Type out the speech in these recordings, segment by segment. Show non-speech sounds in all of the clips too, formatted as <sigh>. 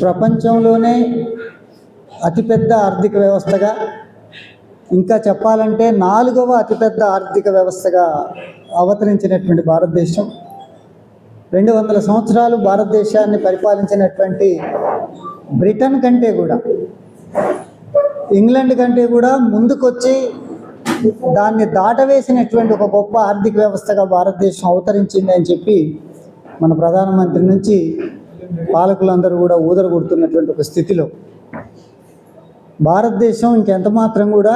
ప్రపంచంలోనే అతిపెద్ద ఆర్థిక వ్యవస్థగా ఇంకా చెప్పాలంటే నాలుగవ అతిపెద్ద ఆర్థిక వ్యవస్థగా అవతరించినటువంటి భారతదేశం. రెండు వందల సంవత్సరాలు భారతదేశాన్ని పరిపాలించినటువంటి బ్రిటన్ కంటే కూడా ఇంగ్లాండ్ కంటే కూడా ముందుకొచ్చి దాన్ని దాటవేసినటువంటి ఒక గొప్ప ఆర్థిక వ్యవస్థగా భారతదేశం అవతరించింది అని చెప్పి మన ప్రధానమంత్రి నుంచి పాలకులందరూ కూడా ఊదరగొడుతున్నటువంటి ఒక స్థితిలో భారతదేశం ఇంకెంత మాత్రం కూడా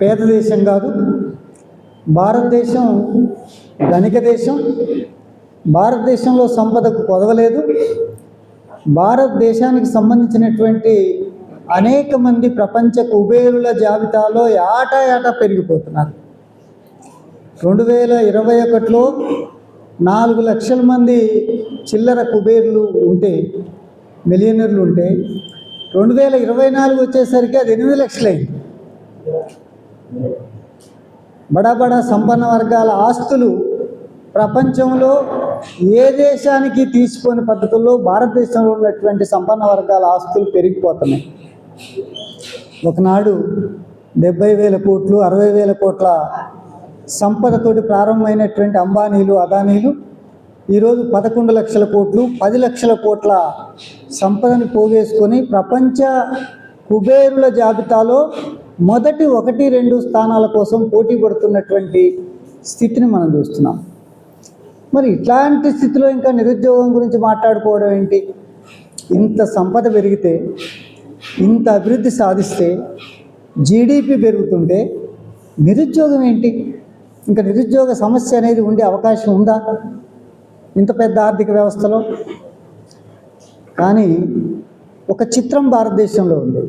పేద దేశం కాదు భారతదేశం ధనిక దేశం భారతదేశంలో సంపదకు కొదవలేదు భారతదేశానికి సంబంధించినటువంటి అనేక మంది ప్రపంచ కుబేరుల జాబితాలో ఏటా ఏటా పెరిగిపోతున్నారు. రెండు వేల ఇరవై ఒకటిలో నాలుగు లక్షల మంది చిల్లర కుబేర్లు ఉంటే మిలియనర్లు ఉంటే రెండు వేల ఇరవై నాలుగు వచ్చేసరికి అది ఎనిమిది లక్షలైంది. బడా బడా సంపన్న వర్గాల ఆస్తులు ప్రపంచంలో ఏ దేశానికి తీసుకొని పద్ధతుల్లో భారతదేశంలో ఉన్నటువంటి సంపన్న వర్గాల ఆస్తులు పెరిగిపోతున్నాయి. ఒకనాడు డెబ్బై వేల కోట్లు అరవై వేల కోట్ల సంపదతోటి ప్రారంభమైనటువంటి అంబానీలు అదానీలు ఈరోజు పదకొండు లక్షల కోట్లు పది లక్షల కోట్ల సంపదను పోగేసుకొని ప్రపంచ కుబేరుల జాబితాలో మొదటి ఒకటి రెండు స్థానాల కోసం పోటీ పడుతున్నటువంటి స్థితిని మనం చూస్తున్నాం. మరి ఇట్లాంటి స్థితిలో ఇంకా నిరుద్యోగం గురించి మాట్లాడుకోవడం ఏంటి? ఇంత సంపద పెరిగితే ఇంత అభివృద్ధి సాధిస్తే జీడిపి పెరుగుతుంటే నిరుద్యోగం ఏంటి? ఇంకా నిరుద్యోగ సమస్య అనేది ఉండే అవకాశం ఉందా? ఇంత పెద్ద ఆర్థిక వ్యవస్థలో? కానీ ఒక చిత్రం భారతదేశంలో ఉంది.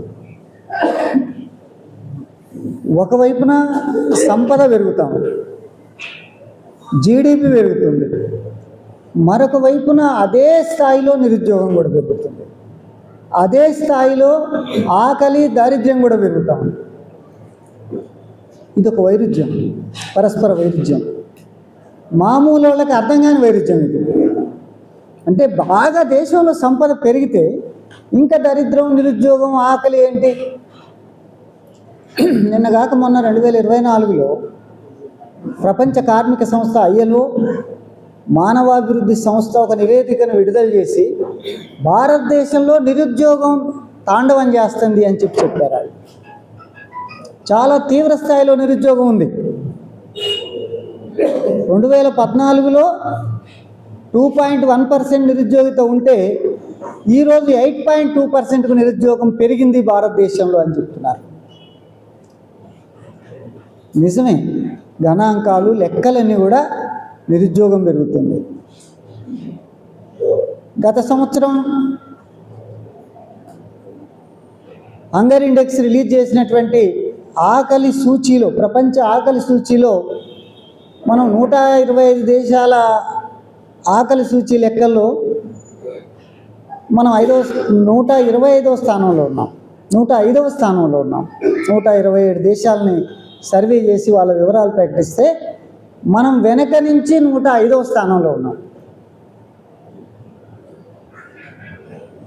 ఒకవైపున సంపద పెరుగుతాం. జీడిపి పెరుగుతుంది. మరొక వైపున అదే స్థాయిలో నిరుద్యోగం కూడా పెరుగుతుంది. అదే స్థాయిలో ఆకలి దారిద్ర్యం కూడా పెరుగుతాం. ఇదొక ఇది ఒక వైరుధ్యం పరస్పర వైరుధ్యం. మామూలు వాళ్ళకి అర్థం కాని వైరుధ్యం ఇది. అంటే బాగా దేశంలో సంపద పెరిగితే ఇంకా దరిద్రం నిరుద్యోగం ఆకలి ఏంటి? నిన్న కాక మొన్న రెండు వేల ఇరవై నాలుగులో ప్రపంచ కార్మిక సంస్థ ఐఎల్ఓ మానవాభివృద్ధి సంస్థ ఒక నివేదికను విడుదల చేసి భారతదేశంలో నిరుద్యోగం తాండవం చేస్తుంది అని చెప్పి చెప్పారు వాళ్ళు చాలా తీవ్ర స్థాయిలో నిరుద్యోగం ఉంది. రెండు వేల పద్నాలుగులో టూ పాయింట్ వన్ పర్సెంట్ నిరుద్యోగిత ఉంటే ఈరోజు ఎయిట్ పాయింట్ టూ పర్సెంట్కు నిరుద్యోగం పెరిగింది భారతదేశంలో అని చెప్తున్నారు. నిజమే గణాంకాలు లెక్కలన్నీ కూడా నిరుద్యోగం పెరుగుతుంది. గత సంవత్సరం హంగర్ ఇండెక్స్ రిలీజ్ చేసినటువంటి ఆకలి సూచీలో ప్రపంచ ఆకలి సూచీలో మనం నూట ఇరవై ఐదు దేశాల ఆకలి సూచీ లెక్కల్లో మనం ఐదవ నూట ఇరవై ఐదవ స్థానంలో ఉన్నాం. నూట ఐదవ స్థానంలో ఉన్నాం. నూట ఇరవై ఏడు దేశాలని సర్వే చేసి వాళ్ళ వివరాలు ప్రకటిస్తే మనం వెనక నుంచి నూట ఐదవ స్థానంలో ఉన్నాం.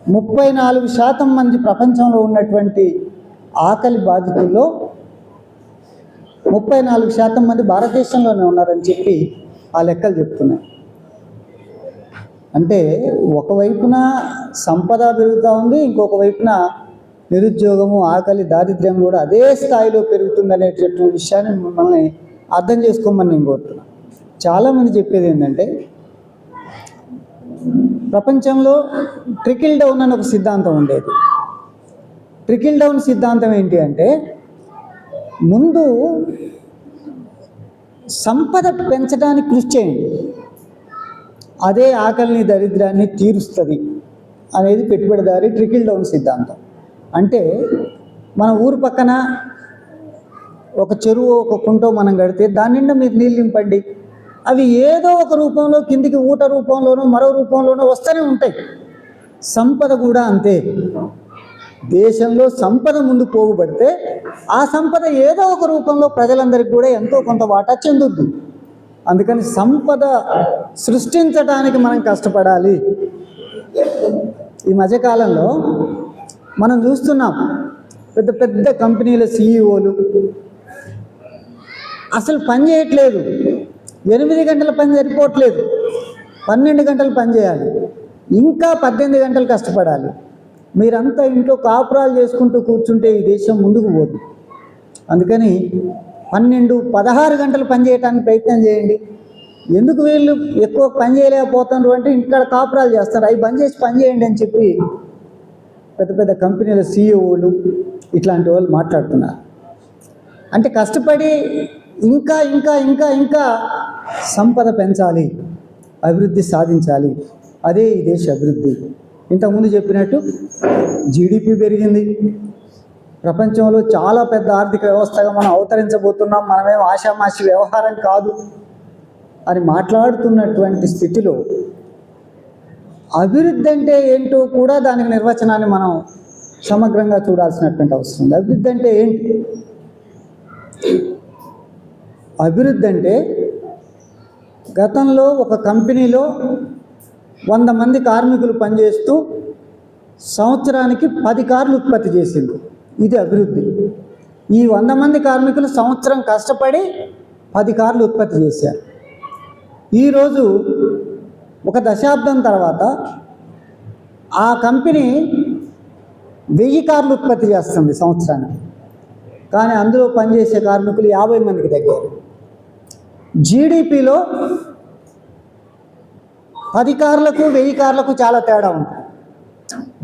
ముప్పై నాలుగు శాతం మంది ప్రపంచంలో ఉన్నటువంటి ఆకలి బాధితుల్లో ముప్పై నాలుగు శాతం మంది భారతదేశంలోనే ఉన్నారని చెప్పి ఆ లెక్కలు చెప్తున్నాయి. అంటే ఒకవైపున సంపద పెరుగుతూ ఉంది ఇంకొక వైపున నిరుద్యోగము ఆకలి దారిద్ర్యం కూడా అదే స్థాయిలో పెరుగుతుంది అనేటటువంటి విషయాన్ని మిమ్మల్ని అర్థం చేసుకోమని నేను కోరుతున్నాను చాలామంది చెప్పేది ఏంటంటే ప్రపంచంలో ట్రికిల్ డౌన్ అని ఒక సిద్ధాంతం ఉండేది. ట్రికిల్ డౌన్ సిద్ధాంతం ఏంటి అంటే ముందు సంపద పెంచడానికి కృషి చేయండి. అదే ఆకలిని దరిద్రాన్ని తీరుస్తుంది అనేది పెట్టుబడిదారి ట్రికిల్ డౌన్ సిద్ధాంతం. అంటే మన ఊరు పక్కన ఒక చెరువు ఒక కుంటో మనం కడితే దాని నిండా మీరు నీళ్ళు నింపండి. అవి ఏదో ఒక రూపంలో కిందికి ఊట రూపంలోనో మరో రూపంలోనో వస్తూనే ఉంటాయి. సంపద కూడా అంతే. దేశంలో సంపద ముందు పోగుపడితే ఆ సంపద ఏదో ఒక రూపంలో ప్రజలందరికీ కూడా ఎంతో కొంత వాటా చెందుద్ది. అందుకని సంపద సృష్టించడానికి మనం కష్టపడాలి. ఈ మధ్యకాలంలో మనం చూస్తున్నాం పెద్ద పెద్ద కంపెనీల సీఈఓలు అసలు పని చేయట్లేదు. ఎనిమిది గంటల పని సరిపోవట్లేదు. పన్నెండు గంటలు పని చేయాలి. ఇంకా పద్దెనిమిది గంటలు కష్టపడాలి. మీరంతా ఇంట్లో కాపురాలు చేసుకుంటూ కూర్చుంటే ఈ దేశం ముందుకు పోదు. అందుకని పన్నెండు పదహారు గంటలు పని చేయడానికి ప్రయత్నం చేయండి. ఎందుకు వీళ్ళు ఎక్కువ పని చేయలేకపోతున్నారు అంటే ఇంటికాడ కాపురాలు చేస్తారు. అవి బంద్ చేసి పని చేయండి అని చెప్పి పెద్ద పెద్ద కంపెనీల సీఈఓలు ఇట్లాంటి వాళ్ళు మాట్లాడుతున్నారు. అంటే కష్టపడి ఇంకా ఇంకా ఇంకా ఇంకా సంపద పెంచాలి అభివృద్ధి సాధించాలి. అదే ఈ దేశ అభివృద్ధి. ఇంతకుముందు చెప్పినట్టు జీడిపి పెరిగింది. ప్రపంచంలో చాలా పెద్ద ఆర్థిక వ్యవస్థగా మనం అవతరించబోతున్నాం. మనమేం ఆషామాషి వ్యవహారం కాదు అని మాట్లాడుతున్నటువంటి స్థితిలో అభివృద్ధి అంటే ఏంటో కూడా దానికి నిర్వచనాన్ని మనం సమగ్రంగా చూడాల్సినటువంటి అవసరం ఉంది. అభివృద్ధి అంటే ఏంటి? అభివృద్ధి అంటే గతంలో ఒక కంపెనీలో వంద మంది కార్మికులు పనిచేస్తూ సంవత్సరానికి పది కార్లు ఉత్పత్తి చేసింది ఇది అభివృద్ధి. ఈ వంద మంది కార్మికులు సంవత్సరం కష్టపడి పది కార్లు ఉత్పత్తి చేశారు. ఈరోజు ఒక దశాబ్దం తర్వాత ఆ కంపెనీ వెయ్యి కార్లు ఉత్పత్తి చేస్తుంది సంవత్సరానికి. కానీ అందులో పనిచేసే కార్మికులు యాభై మందికి తగ్గారు. జీడిపిలో పది కార్లకు వెయ్యి కార్లకు చాలా తేడా ఉంది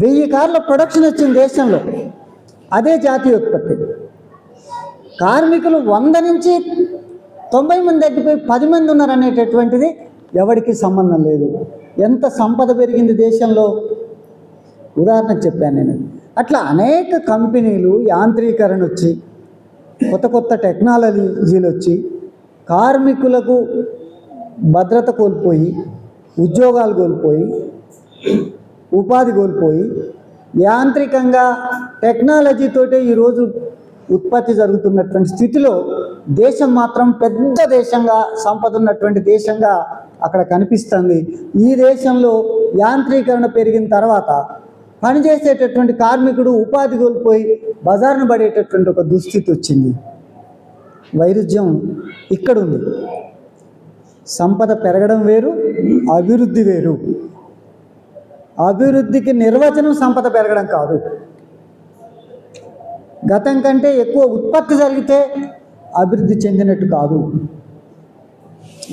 వెయ్యి కార్ల ప్రొడక్షన్ వచ్చింది దేశంలో. అదే జాతీయ ఉత్పత్తి. కార్మికులు వంద నుంచి తొంభై మంది తగ్గిపోయి పది మంది ఉన్నారు అనేటటువంటిది ఎవరికి సంబంధం లేదు. ఎంత సంపద పెరిగింది దేశంలో? ఉదాహరణకు చెప్పాను నేను. అట్లా అనేక కంపెనీలు యాంత్రీకరణ వచ్చి కొత్త కొత్త టెక్నాలజీలు వచ్చి కార్మికులకు భద్రత కోల్పోయి ఉద్యోగాలు కోల్పోయి ఉపాధి కోల్పోయి యాంత్రికంగా టెక్నాలజీతోటే ఈరోజు ఉత్పత్తి జరుగుతున్నటువంటి స్థితిలో దేశం మాత్రం పెద్ద దేశంగా సంపద ఉన్నటువంటి దేశంగా అక్కడ కనిపిస్తుంది. ఈ దేశంలో యాంత్రీకరణ పెరిగిన తర్వాత పనిచేసేటటువంటి కార్మికుడు ఉపాధి కోల్పోయి బజార్ను పడేటటువంటి ఒక దుస్థితి వచ్చింది. వైరుధ్యం ఇక్కడ ఉంది సంపద పెరగడం వేరు అభివృద్ధి వేరు. అభివృద్ధికి నిర్వచనం సంపద పెరగడం కాదు. గతం కంటే ఎక్కువ ఉత్పత్తి జరిగితే అభివృద్ధి చెందినట్టు కాదు.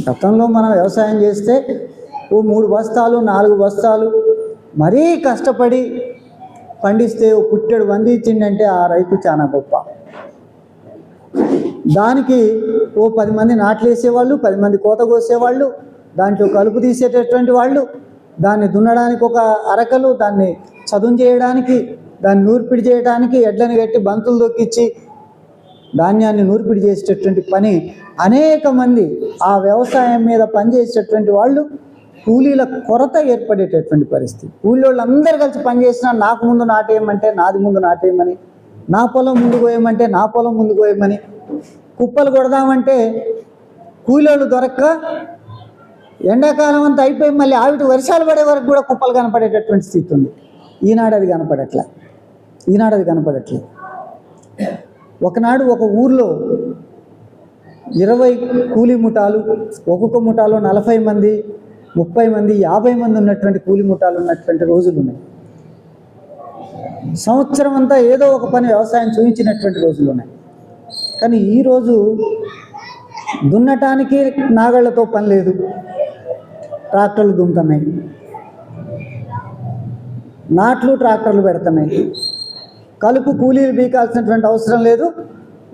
గతంలో మనం వ్యవసాయం చేస్తే ఓ మూడు బస్తాలు నాలుగు బస్తాలు మరీ కష్టపడి పండిస్తే ఓ పుట్టెడు వంది ఇచ్చిండంటే ఆ రైతు చాలా గొప్ప. దానికి ఓ పది మంది నాట్లు వేసేవాళ్ళు పది మంది కోత కోసేవాళ్ళు దాంట్లో కలుపు తీసేటటువంటి వాళ్ళు దాన్ని దున్నడానికి ఒక అరకలు దాన్ని చదును చేయడానికి దాన్ని నూర్పిడి చేయడానికి ఎడ్లను కట్టి బంతులు దొక్కిచ్చి ధాన్యాన్ని నూర్పిడి చేసేటటువంటి పని అనేక మంది ఆ వ్యవసాయం మీద పనిచేసేటటువంటి వాళ్ళు కూలీల కొరత ఏర్పడేటటువంటి పరిస్థితి. కూలీ వాళ్ళందరూ కలిసి పనిచేసినా నాకు ముందు నాటేయమంటే నాది ముందు నాటేయమని నా పొలం ముందు పోయమంటే నా పొలం ముందు పోయమని కుప్పలు కొడదామంటే కూలీలు దొరక్క ఎండాకాలం అంతా అయిపోయి మళ్ళీ ఆవిటి వర్షాలు పడే వరకు కూడా కుప్పలు కనపడేటటువంటి స్థితి ఉంది. ఈనాడు అది కనపడట్లే. ఈనాడు అది కనపడట్లే. ఒకనాడు ఒక ఊర్లో ఇరవై కూలీ ముఠాలు ఒక్కొక్క ముఠాలో నలభై మంది ముప్పై మంది యాభై మంది ఉన్నటువంటి కూలీ ముఠాలు ఉన్నటువంటి రోజులు ఉన్నాయి. సంవత్సరం అంతా ఏదో ఒక పని వ్యవసాయం చూపించినటువంటి రోజులు ఉన్నాయి కానీ ఈరోజు దున్నటానికి నాగళ్ళతో పని లేదు. ట్రాక్టర్లు దున్నుతున్నాయి. నాట్లు ట్రాక్టర్లు పెడుతున్నాయి. కలుపు కూలీలు బీకాల్సినటువంటి అవసరం లేదు.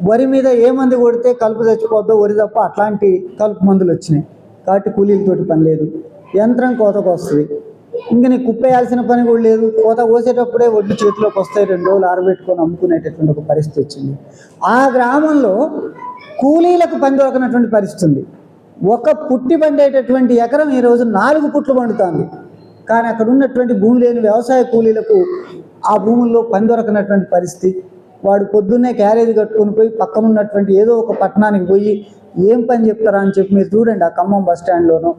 వరి మీద ఏ మందు కొడితే కలుపు తెచ్చిపోద్దో వరి తప్ప అట్లాంటి కలుపు మందులు వచ్చినాయి. కాబట్టి కూలీలతోటి పని లేదు. యంత్రం కోతకు వస్తుంది. ఇంక నీకు కుప్పేయాల్సిన పని కూడా లేదు. కోత కోసేటప్పుడే ఒడ్డు చేతిలోకి వస్తాయి. రెండు రోజులు ఆరబెట్టుకొని అమ్ముకునేటటువంటి ఒక పరిస్థితి వచ్చింది. ఆ గ్రామంలో కూలీలకు పని దొరకనటువంటి పరిస్థితి ఉంది. ఒక పుట్టి పండేటటువంటి ఎకరం ఈ రోజు నాలుగు పుట్లు పండుతుంది. కానీ అక్కడ ఉన్నటువంటి భూమి లేని వ్యవసాయ కూలీలకు ఆ భూముల్లో పని దొరకనటువంటి పరిస్థితి. వాడు పొద్దున్నే క్యారేజ్ కట్టుకొని పోయి పక్కన ఉన్నటువంటి ఏదో ఒక పట్టణానికి పోయి ఏం పని చెప్తారా అని చెప్పి మీరు చూడండి ఆ ఖమ్మం బస్ స్టాండ్లోనో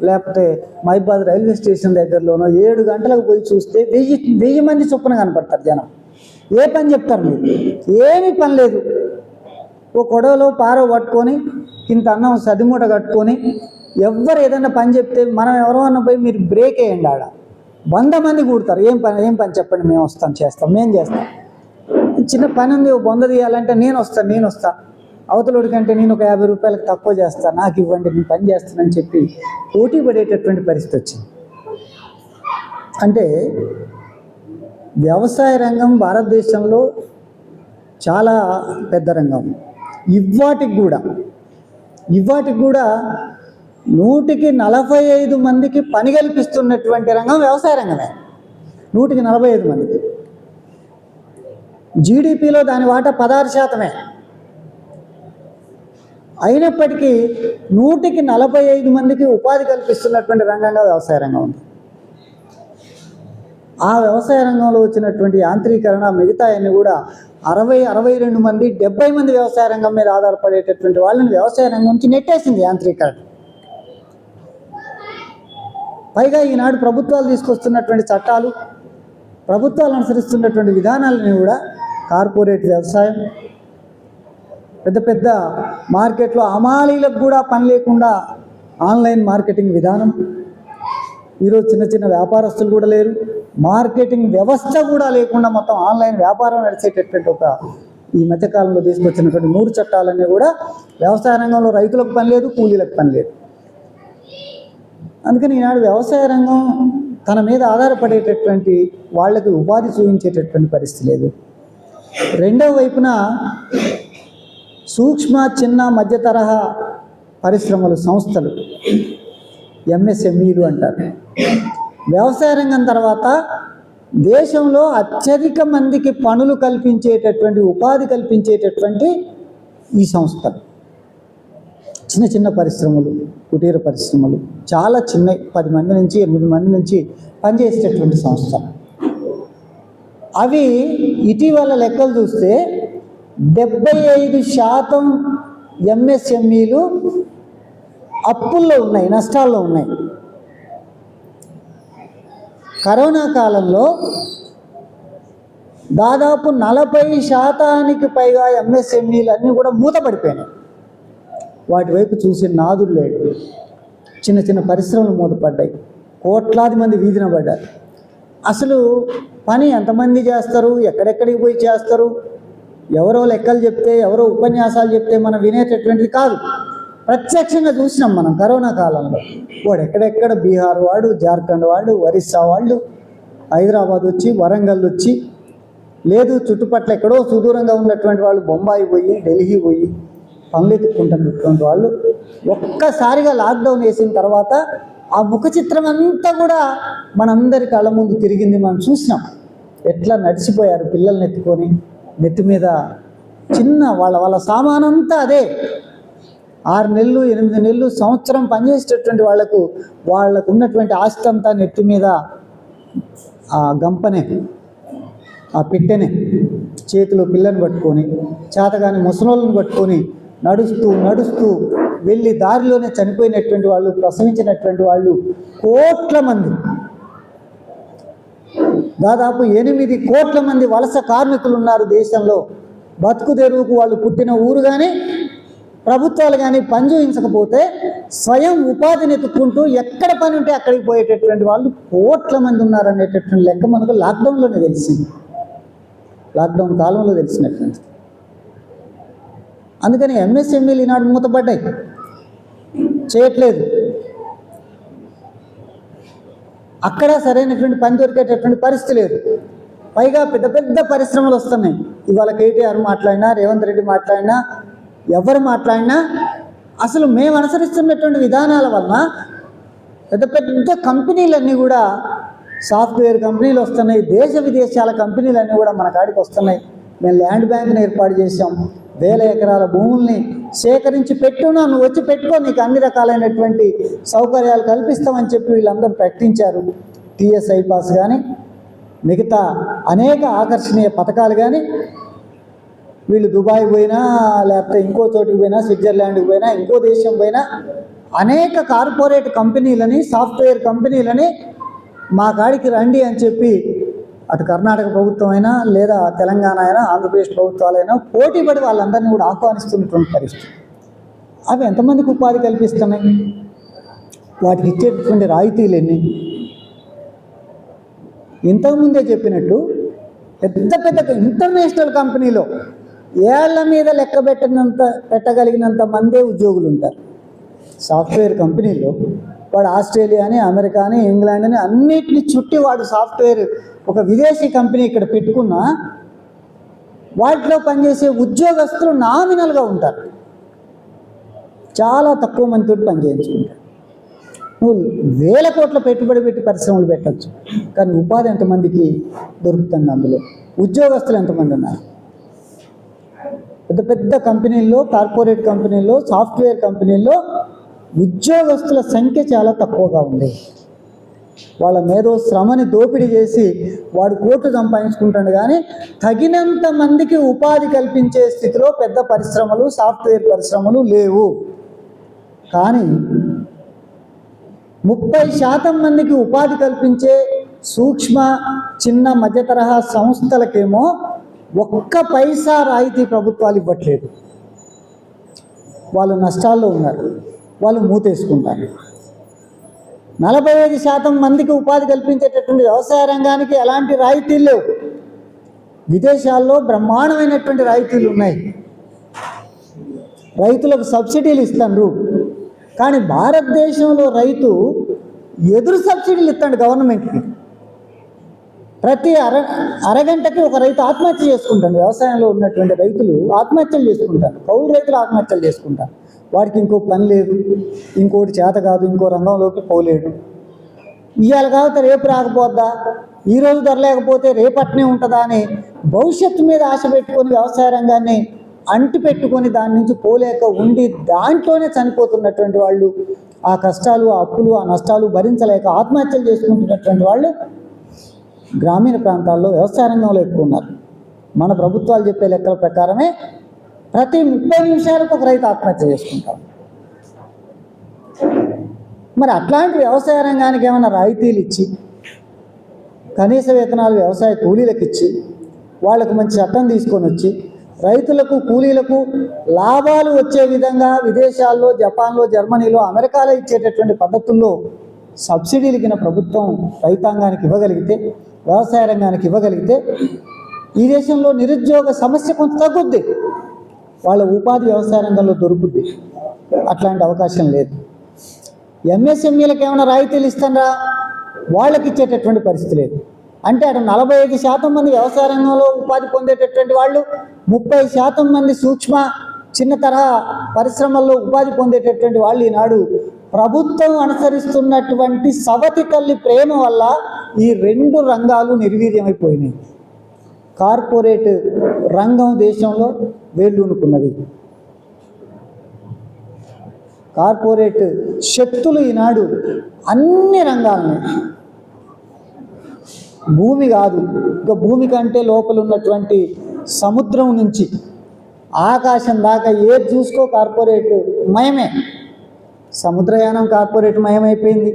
లేకపోతే మైబాద్ రైల్వే స్టేషన్ దగ్గరలోనో ఏడు గంటలకు పోయి చూస్తే వెయ్యి వెయ్యి మంది చొప్పున కనపడతారు జనం. ఏ పని చెప్తారు మీరు? ఏమీ పని లేదు. ఓ కొడవలో పారో పట్టుకొని ఇంత అన్నం సదిమూట కట్టుకొని ఎవ్వరు ఏదైనా పని చెప్తే మనం ఎవరో పోయి మీరు బ్రేక్ వేయండి ఆడ. వంద మంది కూడతారు. ఏం పని ఏం పని చెప్పండి మేము వస్తాం చేస్తాం మేము చేస్తాం చిన్న పని ఉంది ఓ బొంద తీయాలంటే నేను వస్తాను నేను వస్తాను అవతలోడి కంటే నేను ఒక యాభై రూపాయలకు తక్కువ చేస్తా నాకు ఇవ్వండి నేను పని చేస్తానని చెప్పి పోటీ పడేటటువంటి పరిస్థితి వచ్చింది. అంటే వ్యవసాయ రంగం భారతదేశంలో చాలా పెద్ద రంగం. ఇవాటికి కూడా ఇవాటికి కూడా నూటికి నలభై ఐదు మందికి పని కల్పిస్తున్నటువంటి రంగం వ్యవసాయ రంగమే. నూటికి నలభై ఐదు మందికి. జీడిపిలో దాని వాటా పదహారు శాతమే. అయినప్పటికీ నూటికి నలభై ఐదు మందికి ఉపాధి కల్పిస్తున్నటువంటి రంగంగా వ్యవసాయ రంగం ఉంది. ఆ వ్యవసాయ రంగంలో వచ్చినటువంటి యాంత్రీకరణ మిగతా అన్ని కూడా అరవై అరవై రెండు మంది డెబ్బై మంది వ్యవసాయ రంగం మీద ఆధారపడేటటువంటి వాళ్ళని వ్యవసాయ రంగం నుంచి నెట్టేసింది యాంత్రీకరణ. పైగా ఈనాడు ప్రభుత్వాలు తీసుకొస్తున్నటువంటి చట్టాలు ప్రభుత్వాలు అనుసరిస్తున్నటువంటి విధానాలని కూడా కార్పొరేట్ వ్యవసాయం పెద్ద పెద్ద మార్కెట్లో అమాలీలకు కూడా పని లేకుండా ఆన్లైన్ మార్కెటింగ్ విధానం. ఈరోజు చిన్న చిన్న వ్యాపారస్తులు కూడా లేరు. మార్కెటింగ్ వ్యవస్థ కూడా లేకుండా మొత్తం ఆన్లైన్ వ్యాపారం నడిచేటటువంటి ఒక ఈ మధ్యకాలంలో తీసుకొచ్చినటువంటి నూరు చట్టాలన్నీ కూడా వ్యవసాయ రంగంలో రైతులకు పని లేదు కూలీలకు పని లేదు. అందుకని ఈనాడు వ్యవసాయ రంగం తన మీద ఆధారపడేటటువంటి వాళ్ళకి ఉపాధి చూపించేటటువంటి పరిస్థితి లేదు. రెండవ వైపున సూక్ష్మ చిన్న మధ్య తరహా పరిశ్రమలు సంస్థలు. ఎంఎస్ఎంఈలు అంటారు. వ్యవసాయ రంగం తర్వాత దేశంలో అత్యధిక మందికి పనులు కల్పించేటటువంటి ఉపాధి కల్పించేటటువంటి ఈ సంస్థలు. చిన్న చిన్న పరిశ్రమలు కుటీర పరిశ్రమలు చాలా చిన్న పది మంది నుంచి ఎనిమిది మంది నుంచి పనిచేసేటటువంటి సంస్థలు. అవి ఇటీవల లెక్కలు చూస్తే డెబ్బై ఐదు శాతం ఎంఎస్ఎంఈలు అప్పుల్లో ఉన్నాయి నష్టాల్లో ఉన్నాయి. కరోనా కాలంలో దాదాపు నలభై శాతానికి పైగా ఎంఎస్ఎంఈలు అన్నీ కూడా మూతపడిపోయినాయి. వాటి వైపు చూసే నాదులు లేడు. చిన్న చిన్న పరిశ్రమలు మూతపడ్డాయి. కోట్లాది మంది వీధిన పడ్డారు. అసలు పని ఎంతమంది చేస్తారు? ఎక్కడెక్కడికి పోయి చేస్తారు? ఎవరో లెక్కలు చెప్తే ఎవరో ఉపన్యాసాలు చెప్తే మనం వినేటటువంటిది కాదు. ప్రత్యక్షంగా చూసినాం మనం కరోనా కాలంలో. వాడు ఎక్కడెక్కడ? బీహార్ వాడు జార్ఖండ్ వాడు ఒరిస్సా వాళ్ళు హైదరాబాద్ వచ్చి వరంగల్ వచ్చి లేదు చుట్టుపక్కల ఎక్కడో సుదూరంగా ఉన్నటువంటి వాళ్ళు బొంబాయి పోయి ఢిల్లీ పోయి పనులు ఎత్తుకుంటున్నటువంటి వాళ్ళు ఒక్కసారిగా లాక్డౌన్ వేసిన తర్వాత ఆ ముఖ చిత్రం అంతా కూడా మనందరి కళ్ళ ముందు తిరిగింది మనం చూసినాం. ఎట్లా నడిచిపోయారు పిల్లల్ని ఎత్తుకొని? నెత్తి మీద చిన్న వాళ్ళ వాళ్ళ సామానంతా అదే. ఆరు నెలలు ఎనిమిది నెలలు సంవత్సరం పనిచేసేటటువంటి వాళ్ళకు వాళ్ళకు ఉన్నటువంటి ఆస్తి అంతా నెత్తి మీద ఆ గంపనే ఆ పిట్టెనే. చేతిలో పిల్లని పట్టుకొని చేతగాని ముసలోళ్ళని పట్టుకొని నడుస్తూ నడుస్తూ వెళ్ళి దారిలోనే చనిపోయినటువంటి వాళ్ళు ప్రసవించినటువంటి వాళ్ళు కోట్ల మంది. దాదాపు ఎనిమిది కోట్ల మంది వలస కార్మికులు ఉన్నారు దేశంలో. బతుకు తెరువుకు వాళ్ళు పుట్టిన ఊరు కానీ ప్రభుత్వాలు కానీ పనిచూయించకపోతే స్వయం ఉపాధిని ఎత్తుకుంటూ ఎక్కడ పని ఉంటే అక్కడికి పోయేటటువంటి వాళ్ళు కోట్ల మంది ఉన్నారనేటటువంటి లెక్క మనకు లాక్డౌన్లోనే తెలిసింది. లాక్డౌన్ కాలంలో తెలిసినటువంటి అందుకని ఎంఎస్ఎంఈలు ఈనాడు మూతపడ్డాయి. చేయట్లేదు. అక్కడ సరైనటువంటి పని దొరికేటటువంటి పరిస్థితి లేదు. పైగా పెద్ద పెద్ద పరిశ్రమలు వస్తున్నాయి. ఇవాళ కేటీఆర్ మాట్లాడినా రేవంత్ రెడ్డి మాట్లాడినా ఎవరు మాట్లాడినా అసలు మేము అనుసరిస్తున్నటువంటి విధానాల వలన పెద్ద పెద్ద కంపెనీలన్నీ కూడా సాఫ్ట్వేర్ కంపెనీలు వస్తున్నాయి దేశ విదేశాల కంపెనీలన్నీ కూడా మన కాడికి వస్తున్నాయి. మేము ల్యాండ్ బ్యాంక్ని ఏర్పాటు చేసాం వేల ఎకరాల భూముల్ని సేకరించి పెట్టున్నా నువ్వు వచ్చి పెట్టుకో నీకు అన్ని రకాలైనటువంటి సౌకర్యాలు కల్పిస్తామని చెప్పి వీళ్ళందరూ ప్రకటించారు. టీఎస్ఐ పాస్ కానీ మిగతా అనేక ఆకర్షణీయ పథకాలు కానీ వీళ్ళు దుబాయ్ పోయినా లేకపోతే ఇంకో చోటికి పోయినా స్విట్జర్లాండ్కి పోయినా ఇంకో దేశం పోయినా అనేక కార్పొరేట్ కంపెనీలని సాఫ్ట్వేర్ కంపెనీలని మా కాడికి రండి అని చెప్పి అటు కర్ణాటక ప్రభుత్వం అయినా లేదా తెలంగాణ అయినా ఆంధ్రప్రదేశ్ ప్రభుత్వాలైనా పోటీపడి వాళ్ళందరినీ కూడా ఆహ్వానిస్తున్నటువంటి పరిస్థితి. అవి ఎంతమందికి ఉపాధి కల్పిస్తున్నాయి? వాటికి ఇచ్చేటటువంటి రాయితీలు ఎన్ని? ఇంతకుముందే చెప్పినట్టు పెద్ద పెద్ద ఇంటర్నేషనల్ కంపెనీలో ఏళ్ళ మీద లెక్క పెట్టినంత పెట్టగలిగినంత మందే ఉద్యోగులు ఉంటారు. సాఫ్ట్వేర్ కంపెనీలో వాడు ఆస్ట్రేలియా అని ఇంగ్లాండ్ అని అన్నిటిని చుట్టి వాడు సాఫ్ట్వేర్ ఒక విదేశీ కంపెనీ ఇక్కడ పెట్టుకున్నా వాటిలో పనిచేసే ఉద్యోగస్తులు నామినల్గా ఉంటారు. చాలా తక్కువ మందితో పనిచేయించుకుంటారు. నువ్వు వేల కోట్ల పెట్టుబడి పెట్టి పరిశ్రమలు పెట్టచ్చు కానీ ఉపాధి ఎంతమందికి దొరుకుతుంది అందులో? ఉద్యోగస్తులు ఎంతమంది ఉన్నారు? పెద్ద పెద్ద కంపెనీల్లో కార్పొరేట్ కంపెనీల్లో సాఫ్ట్వేర్ కంపెనీల్లో ఉద్యోగస్తుల సంఖ్య చాలా తక్కువగా ఉంది. వాళ్ళ మేధో శ్రమని దోపిడీ చేసి వాడు కోట్లు సంపాదించుకుంటాడు కానీ తగినంత మందికి ఉపాధి కల్పించే స్థితిలో పెద్ద పరిశ్రమలు సాఫ్ట్వేర్ పరిశ్రమలు లేవు. కానీ ముప్పై శాతం మందికి ఉపాధి కల్పించే సూక్ష్మ చిన్న మధ్య తరహా సంస్థలకేమో ఒక్క పైసా రాయితీ ప్రభుత్వాలు ఇవ్వట్లేదు. వాళ్ళు నష్టాల్లో ఉన్నారు. వాళ్ళు మూతేసుకుంటారు. నలభై ఐదు శాతం మందికి ఉపాధి కల్పించేటటువంటి వ్యవసాయ రంగానికి ఎలాంటి రాయితీలు లేవు. విదేశాల్లో బ్రహ్మాండమైనటువంటి రాయితీలు ఉన్నాయి. రైతులకు సబ్సిడీలు ఇస్తారు కానీ భారతదేశంలో రైతు ఎదురు సబ్సిడీలు ఇస్తాడు గవర్నమెంట్కి. ప్రతి అర అరగంటకి ఒక రైతు ఆత్మహత్య చేసుకుంటాడు. వ్యవసాయంలో ఉన్నటువంటి రైతులు ఆత్మహత్యలు చేసుకుంటారు. కౌలు రైతులు ఆత్మహత్యలు చేసుకుంటారు. వాడికి ఇంకో పని లేదు ఇంకోటి చేత కాదు ఇంకో రంగంలోకి పోలేడు. ఇవాళ కాబట్టి రేపు రాకపోద్దా? ఈ రోజు రేపట్నే ఉంటుందా అని భవిష్యత్తు మీద ఆశ పెట్టుకొని వ్యవసాయ రంగాన్ని అంటి పెట్టుకొని దాని నుంచి పోలేక ఉండి దాంట్లోనే చనిపోతున్నటువంటి వాళ్ళు ఆ కష్టాలు ఆ అప్పులు ఆ నష్టాలు భరించలేక ఆత్మహత్యలు చేసుకుంటున్నటువంటి వాళ్ళు గ్రామీణ ప్రాంతాల్లో వ్యవసాయ రంగంలో ఎక్కువ ఉన్నారు. మన ప్రభుత్వాలు చెప్పే లెక్కల ప్రకారమే ప్రతి ముప్పై నిమిషాలకు ఒక రైతు ఆత్మహత్య చేసుకుంటాం మరి అట్లాంటి వ్యవసాయ రంగానికి ఏమైనా రాయితీలు ఇచ్చి కనీస వేతనాలు వ్యవసాయ కూలీలకు ఇచ్చి వాళ్ళకు మంచి చట్టం తీసుకొని వచ్చి రైతులకు కూలీలకు లాభాలు వచ్చే విధంగా విదేశాల్లో జపాన్లో జర్మనీలో అమెరికాలో ఇచ్చేటటువంటి పద్ధతుల్లో సబ్సిడీలు కింద ప్రభుత్వం రైతాంగానికి ఇవ్వగలిగితే వ్యవసాయ రంగానికి ఇవ్వగలిగితే ఈ దేశంలో నిరుద్యోగ సమస్య కొంత తగ్గుద్ది. వాళ్ళ ఉపాధి వ్యవసాయ రంగంలో దొరుకుద్ది. అట్లాంటి అవకాశం లేదు. ఎంఎస్ఎంఈలకు ఏమైనా రాయితీలు ఇస్తారా వాళ్ళకి ఇచ్చేటటువంటి పరిస్థితి లేదు. అంటే అటు నలభై ఐదు శాతం మంది వ్యవసాయ రంగంలో ఉపాధి పొందేటటువంటి వాళ్ళు ముప్పై శాతం మంది సూక్ష్మ చిన్న తరహా పరిశ్రమల్లో ఉపాధి పొందేటటువంటి వాళ్ళు ఈనాడు ప్రభుత్వం అనుసరిస్తున్నటువంటి సవతి తల్లి ప్రేమ వల్ల ఈ రెండు రంగాలు నిర్వీర్యమైపోయినాయి. కార్పొరేట్ రంగం దేశంలో వేళ్ళూనుకున్నది. కార్పొరేట్ శక్తులు ఈనాడు అన్ని రంగాలని. భూమి కాదు ఇక భూమి కంటే లోపల ఉన్నటువంటి సముద్రం నుంచి ఆకాశం దాకా ఏది చూసుకో కార్పొరేట్ మయమే. సముద్రయానం కార్పొరేట్ మయమైపోయింది.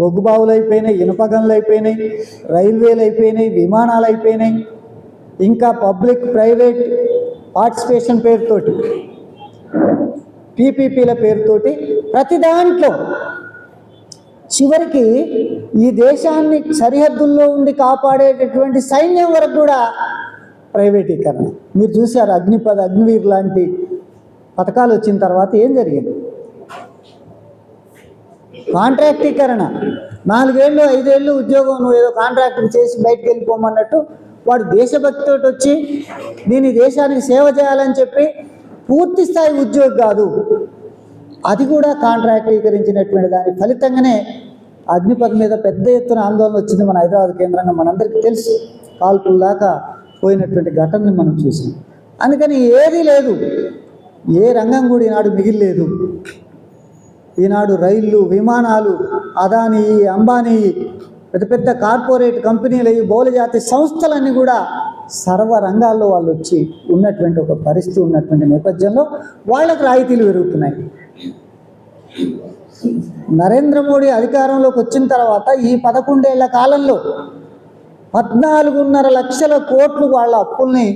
బొగ్గుబావులు అయిపోయినాయి ఇనుపగన్లు అయిపోయినాయి రైల్వేలు అయిపోయినాయి విమానాలు అయిపోయినాయి ఇంకా పబ్లిక్ ప్రైవేట్ పార్టిసిపేషన్ పేరుతోటి పీపీపీల పేరుతోటి ప్రతి దాంట్లో చివరికి ఈ దేశాన్ని సరిహద్దుల్లో ఉండి కాపాడేటటువంటి సైన్యం వరకు కూడా ప్రైవేటీకరణ. మీరు చూశారు అగ్నిపద అగ్నివీర్ లాంటి పథకాలు వచ్చిన తర్వాత ఏం జరిగింది? కాంట్రాక్టీకరణ. నాలుగేళ్ళు ఐదేళ్ళు ఉద్యోగం నువ్వు ఏదో కాంట్రాక్ట్ చేసి బయటకు వెళ్ళిపోమన్నట్టు వాడు దేశభక్తితో వచ్చి నేను ఈ దేశానికి సేవ చేయాలని చెప్పి పూర్తి స్థాయి ఉద్యోగి కాదు. అది కూడా కాంట్రాక్టీకరించినటువంటి దాని ఫలితంగానే అగ్నిపథ్ మీద పెద్ద ఎత్తున ఆందోళన వచ్చింది మన హైదరాబాద్ కేంద్రంగా మనందరికీ తెలుసు. కాల్పుల దాకా పోయినటువంటి ఘటనని మనం చూసాం. అందుకని ఏదీ లేదు. ఏ రంగం కూడా ఈనాడు మిగిలిలేదు. ఈనాడు రైళ్ళు విమానాలు అదానీ అంబానీ పెద్ద పెద్ద కార్పొరేట్ కంపెనీలు ఈ బౌలజాతి సంస్థలన్నీ కూడా సర్వ రంగాల్లో వాళ్ళు వచ్చి ఉన్నటువంటి ఒక పరిస్థితి ఉన్నటువంటి నేపథ్యంలో వాళ్ళకు రాయితీలు పెరుగుతున్నాయి. నరేంద్ర మోడీ అధికారంలోకి వచ్చిన తర్వాత ఈ పదకొండేళ్ళ కాలంలో పద్నాలుగున్నర లక్షల కోట్లు వాళ్ళ అప్పుల్ని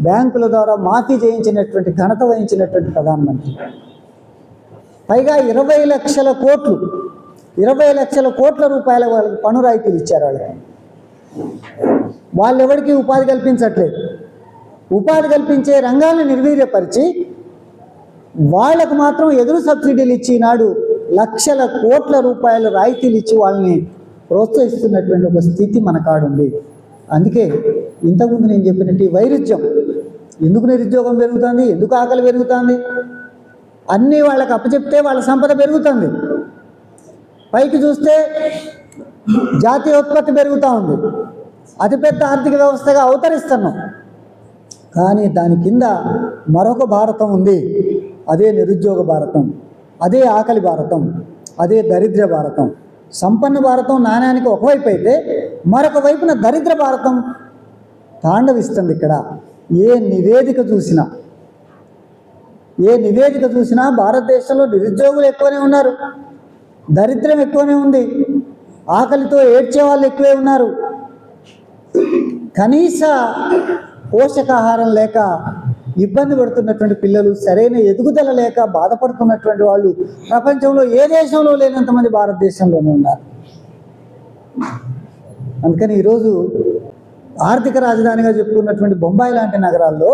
బ్యాంకుల ద్వారా మాఫీ చేయించినటువంటి ఘనత వహించినటువంటి ప్రధానమంత్రి. పైగా ఇరవై లక్షల కోట్లు ఇరవై లక్షల కోట్ల రూపాయల వాళ్ళకి పన్ను రాయితీలు ఇచ్చారు వాళ్ళకి. వాళ్ళు ఎవరికి ఉపాధి కల్పించట్లేదు? ఉపాధి కల్పించే రంగాన్ని నిర్వీర్యపరిచి వాళ్ళకు మాత్రం ఎదురు సబ్సిడీలు ఇచ్చి నాడు లక్షల కోట్ల రూపాయల రాయితీలు ఇచ్చి వాళ్ళని ప్రోత్సహిస్తున్నటువంటి ఒక స్థితి మన కాడుంది అందుకే ఇంతకుముందు నేను చెప్పినట్టు ఈ వైరుధ్యం. ఎందుకు నిరుద్యోగం పెరుగుతుంది? ఎందుకు ఆకలి పెరుగుతుంది? అన్నీ వాళ్ళకి అప్పచెప్తే వాళ్ళ సంపద పెరుగుతుంది. పైకి చూస్తే జాతీయ ఉత్పత్తి పెరుగుతూ ఉంది. అతిపెద్ద ఆర్థిక వ్యవస్థగా అవతరిస్తున్నాం. కానీ దాని కింద మరొక భారతం ఉంది. అదే నిరుద్యోగ భారతం అదే ఆకలి భారతం అదే దరిద్ర భారతం. సంపన్న భారతం నాణ్యానికి ఒకవైపు అయితే మరొక వైపున దరిద్ర భారతం తాండవిస్తుంది ఇక్కడ. ఏ నివేదిక చూసినా ఏ నివేదిక చూసినా భారతదేశంలో నిరుద్యోగులు ఎక్కువనే ఉన్నారు. దరిద్రం ఎక్కువనే ఉంది. ఆకలితో ఏడ్చే వాళ్ళు ఎక్కువే ఉన్నారు. కనీస పోషకాహారం లేక ఇబ్బంది పడుతున్నటువంటి పిల్లలు సరైన ఎదుగుదల లేక బాధపడుతున్నటువంటి వాళ్ళు ప్రపంచంలో ఏ దేశంలో లేనంతమంది భారతదేశంలోనే ఉన్నారు. అందుకని ఈరోజు ఆర్థిక రాజధానిగా చెప్పుకున్నటువంటి బొంబాయి లాంటి నగరాల్లో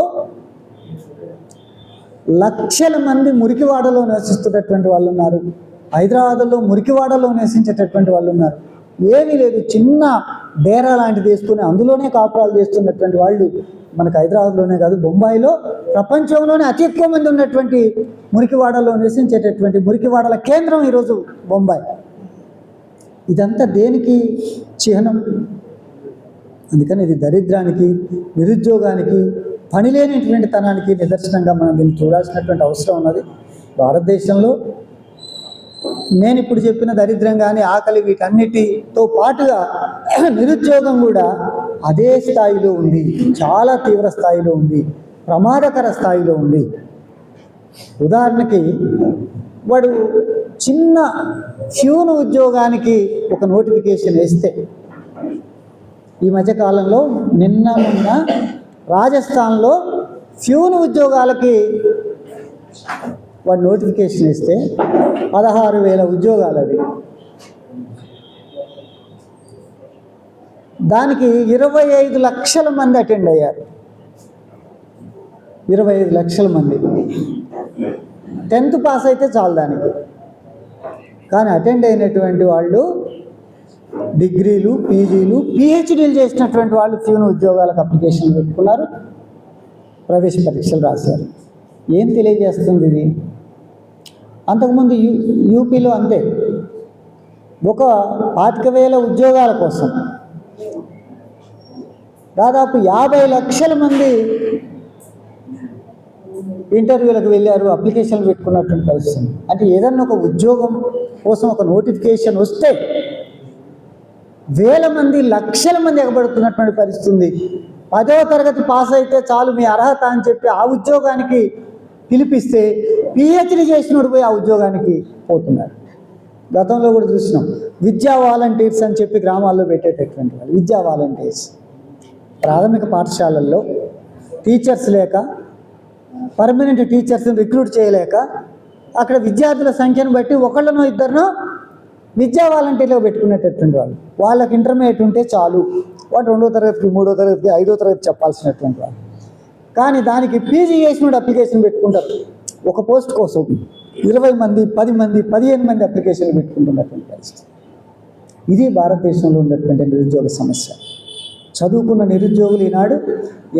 లక్షల మంది మురికివాడలో నివసిస్తున్నటువంటి వాళ్ళు ఉన్నారు. హైదరాబాద్లో మురికివాడలో నివసించేటటువంటి వాళ్ళు ఉన్నారు. ఏమీ లేదు చిన్న డేరా లాంటిది వేసుకుని అందులోనే కాపురాలు చేస్తున్నటువంటి వాళ్ళు మనకు హైదరాబాద్లోనే కాదు బొంబాయిలో ప్రపంచంలోనే అతి ఎక్కువ మంది ఉన్నటువంటి మురికివాడలో నివసించేటటువంటి మురికివాడల కేంద్రం ఈరోజు బొంబాయి. ఇదంతా దేనికి చిహ్నం? అందుకని ఇది దరిద్రానికి నిరుద్యోగానికి పని లేనిటువంటి తనానికి నిదర్శనంగా మనం దీన్ని చూడాల్సినటువంటి అవసరం ఉన్నది. భారతదేశంలో నేను ఇప్పుడు చెప్పిన దరిద్రం కానీ ఆకలి వీటన్నిటితో పాటుగా <clears throat> నిరుద్యోగం కూడా అదే స్థాయిలో ఉంది. చాలా తీవ్ర స్థాయిలో ఉంది. ప్రమాదకర స్థాయిలో ఉంది. ఉదాహరణకి వాడు చిన్న ఫ్యూన్ ఉద్యోగానికి ఒక నోటిఫికేషన్ వేస్తే ఈ మధ్యకాలంలో నిన్న నిన్న రాజస్థాన్లో ఫ్యూన్ ఉద్యోగాలకి వాడు నోటిఫికేషన్ ఇస్తే పదహారు వేల ఉద్యోగాలు అవి. దానికి ఇరవై ఐదు లక్షల మంది అటెండ్ అయ్యారు. ఇరవై ఐదు లక్షల మంది. టెన్త్ పాస్ అయితే చాలు దానికి. కానీ అటెండ్ అయినటువంటి వాళ్ళు డిగ్రీలు పీజీలు పిహెచ్డీలు చేసినటువంటి వాళ్ళు ఫ్యూన్ ఉద్యోగాలకు అప్లికేషన్ పెట్టుకున్నారు. ప్రవేశ పరీక్షలు రాశారు. ఏం తెలియజేస్తుంది ఇది? అంతకుముందు యూ యూపీలో అంతే. ఒక పాతిక వేల ఉద్యోగాల కోసం దాదాపు యాభై లక్షల మంది ఇంటర్వ్యూలకు వెళ్ళారు అప్లికేషన్లు పెట్టుకున్నటువంటి పరిస్థితి. అంటే ఏదన్నా ఒక ఉద్యోగం కోసం ఒక నోటిఫికేషన్ వస్తే వేల మంది లక్షల మంది ఎగబడుతున్నటువంటి పరిస్థితి ఉంది. పదవ తరగతి పాస్ అయితే చాలు మీ అర్హత అని చెప్పి ఆ ఉద్యోగానికి పిలిపిస్తే పిహెచ్డి చేసినోడు పోయి ఆ ఉద్యోగానికి పోతున్నారు గతంలో కూడా చూసినాం విద్యా వాలంటీర్స్ అని చెప్పి గ్రామాల్లో పెట్టేటటువంటి వాళ్ళు విద్యా వాలంటీర్స్. ప్రాథమిక పాఠశాలల్లో టీచర్స్ లేక పర్మనెంట్ టీచర్స్ని రిక్రూట్ చేయలేక అక్కడ విద్యార్థుల సంఖ్యను బట్టి ఒకళ్ళనో ఇద్దరినో విద్యా వాలంటీర్లో పెట్టుకునేటటువంటి వాళ్ళు. వాళ్ళకి ఇంటర్మీడియట్ ఉంటే చాలు. వాటి రెండో తరగతికి మూడో తరగతికి ఐదో తరగతి చెప్పాల్సినటువంటి వాళ్ళు. కానీ దానికి పీజీ చేసినోడు అప్లికేషన్ పెట్టుకుంటారు. ఒక పోస్ట్ కోసం ఇరవై మంది పది మంది పదిహేను మంది అప్లికేషన్లు పెట్టుకుంటున్నటువంటి పరిస్థితి. ఇది భారతదేశంలో ఉన్నటువంటి నిరుద్యోగ సమస్య. చదువుకున్న నిరుద్యోగులు ఈనాడు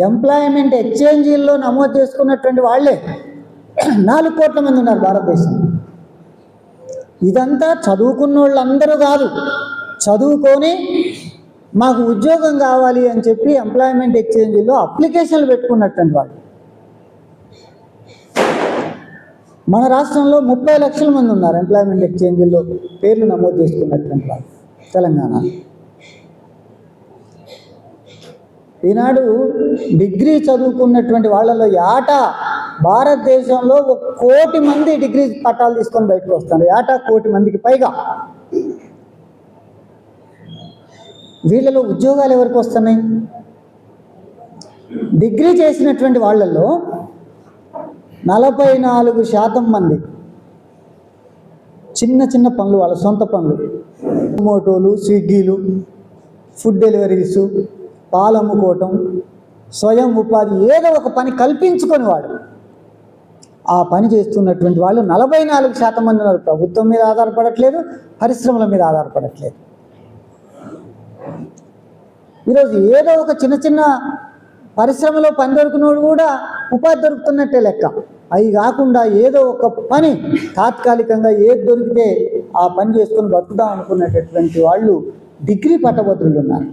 ఎంప్లాయ్మెంట్ ఎక్స్చేంజీల్లో నమోదు చేసుకున్నటువంటి వాళ్ళే నాలుగు కోట్ల మంది ఉన్నారు భారతదేశంలో. ఇదంతా చదువుకున్న వాళ్ళందరూ కాదు చదువుకొని మాకు ఉద్యోగం కావాలి అని చెప్పి ఎంప్లాయ్మెంట్ ఎక్స్చేంజ్లో అప్లికేషన్లు పెట్టుకున్నటువంటి వాళ్ళు. మన రాష్ట్రంలో ముప్పై లక్షల మంది ఉన్నారు ఎంప్లాయ్మెంట్ ఎక్స్చేంజ్లో పేర్లు నమోదు చేసుకున్నటువంటి వాళ్ళు తెలంగాణ. ఈనాడు డిగ్రీ చదువుకున్నటువంటి వాళ్ళలో ఏటా భారతదేశంలో ఒక కోటి మంది డిగ్రీ పట్టాలు తీసుకొని బయటకు వస్తారు ఏటా కోటి మందికి పైగా. వీళ్ళలో ఉద్యోగాలు ఎవరికి వస్తున్నాయి? డిగ్రీ చేసినటువంటి వాళ్ళల్లో నలభై నాలుగు శాతం మంది చిన్న చిన్న పనులు వాళ్ళ సొంత పనులు. మోటోలు స్విగ్గీలు ఫుడ్ డెలివరీస్ పాలు అమ్ముకోవటం స్వయం ఉపాధి ఏదో ఒక పని కల్పించుకొని వాడు. ఆ పని చేస్తున్నటువంటి వాళ్ళు నలభై నాలుగు శాతం మంది ఉన్నారు. ప్రభుత్వం మీద ఆధారపడట్లేదు పరిశ్రమల మీద ఆధారపడట్లేదు. ఈరోజు ఏదో ఒక చిన్న చిన్న పరిశ్రమలో పని దొరికినోడు కూడా ఉపాధి దొరుకుతున్నట్టే లెక్క. అవి కాకుండా ఏదో ఒక పని తాత్కాలికంగా ఏది దొరికితే ఆ పని చేసుకొని బతుకుదాం అనుకున్నటువంటి వాళ్ళు డిగ్రీ పట్టభద్రులు ఉన్నారు